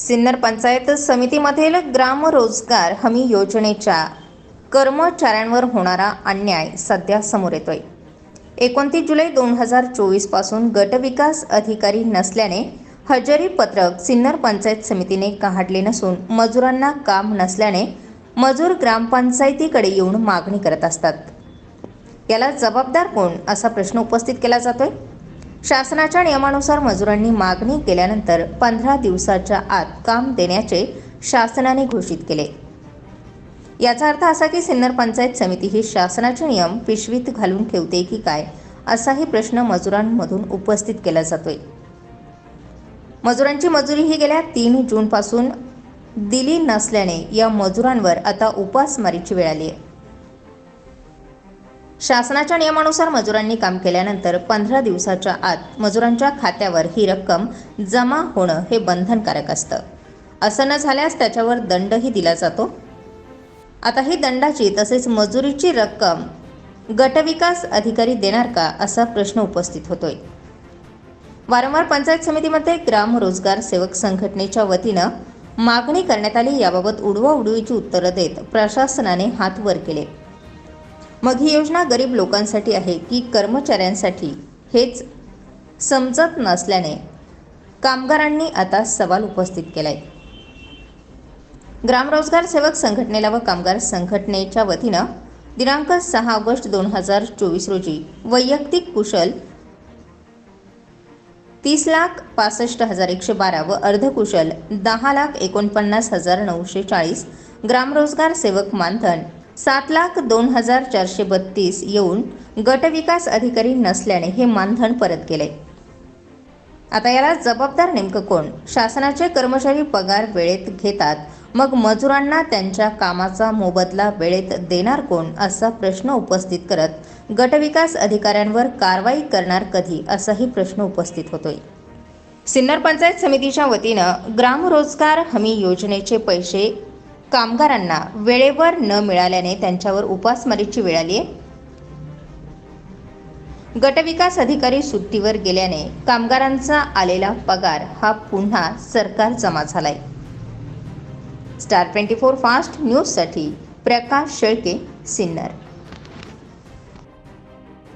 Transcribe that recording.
सिन्नर पंचायत समितीमधील ग्राम रोजगार हमी योजनेच्या कर्मचाऱ्यांवर होणारा अन्याय सध्या समोर येतोय. एकोणतीस जुलै दोन हजार चोवीसपासून गटविकास अधिकारी नसल्याने हजेरी पत्रक सिन्नर पंचायत समितीने काढले नसून मजुरांना काम नसल्याने मजूर ग्रामपंचायतीकडे येऊन मागणी करत असतात. याला जबाबदार कोण असा प्रश्न उपस्थित केला जातोय? शासनाच्या नियमानुसार मजुरांनी मागणी केल्यानंतर पंधरा दिवसाच्या आत काम देण्याचे शासनाने घोषित केले. याचा अर्थ असा की सिन्नर पंचायत समिती ही शासनाचे नियम पिशवीत घालून ठेवते की काय असाही प्रश्न मजुरांमधून उपस्थित केला जातोय. मजुरांची मजुरी ही गेल्या तीन जूनपासून दिली नसल्याने या मजुरांवर आता उपासमारीची वेळ आली आहे शासनाच्या नियमानुसार मजुरांनी काम केल्यानंतर पंधरा दिवसाच्या आत मजुरांच्या खात्यावर ही रक्कम जमा होणं हे बंधनकारक असतं. असं न झाल्यास त्याच्यावर दंडही दिला जातो. आता ही दंडाची तसेच मजुरीची रक्कम गटविकास अधिकारी देणार का असा प्रश्न उपस्थित होतोय. वारंवार पंचायत समितीमध्ये ग्राम रोजगार सेवक संघटनेच्या वतीनं मागणी करण्यात आली. याबाबत उडवाउडवीची उत्तरं देत प्रशासनाने हात वर केले. मग ही योजना गरीब लोकांसाठी आहे की कर्मचाऱ्यांसाठी? हेच समजत नसल्याने कामगारांनी आता सवाल उपस्थित केला आहे ग्रामरोजगार सेवक संघटनेला व कामगार संघटनेच्या वतीनं दिनांक सहा ऑगस्ट दोन हजार चोवीस रोजी वैयक्तिक कुशल तीस लाख पासष्ट हजार एकशे बारा व अर्धकुशल दहा लाख एकोणपन्नास हजार नऊशे चाळीस ग्रामरोजगार सेवक मानधन सात लाख दोन हजार चारशे बत्तीस येऊन गटविकास अधिकारी नसल्याने हे मानधन परत केले. आता याला जबाबदार नेमकं कोण? शासनाचे कर्मचारी पगार वेळेत घेतात मग मजुरांना त्यांच्या कामाचा मोबदला वेळेत देणार कोण असा प्रश्न उपस्थित करत गटविकास अधिकाऱ्यांवर कारवाई करणार कधी असाही प्रश्न उपस्थित होतोय. सिन्नर पंचायत समितीच्या वतीनं ग्रामरोजगार हमी योजनेचे पैसे कामगारांना वेळेवर न मिळाल्याने त्यांच्यावर उपासमारीची वेळ आली आहे. गटविकास अधिकारी सुट्टीवर गेल्याने कामगारांचा आलेला पगार हा पुन्हा सरकार जमा झालाय. स्टार ट्वेंटी फोर फास्ट न्यूजसाठी प्रकाश शेळके सिन्नर.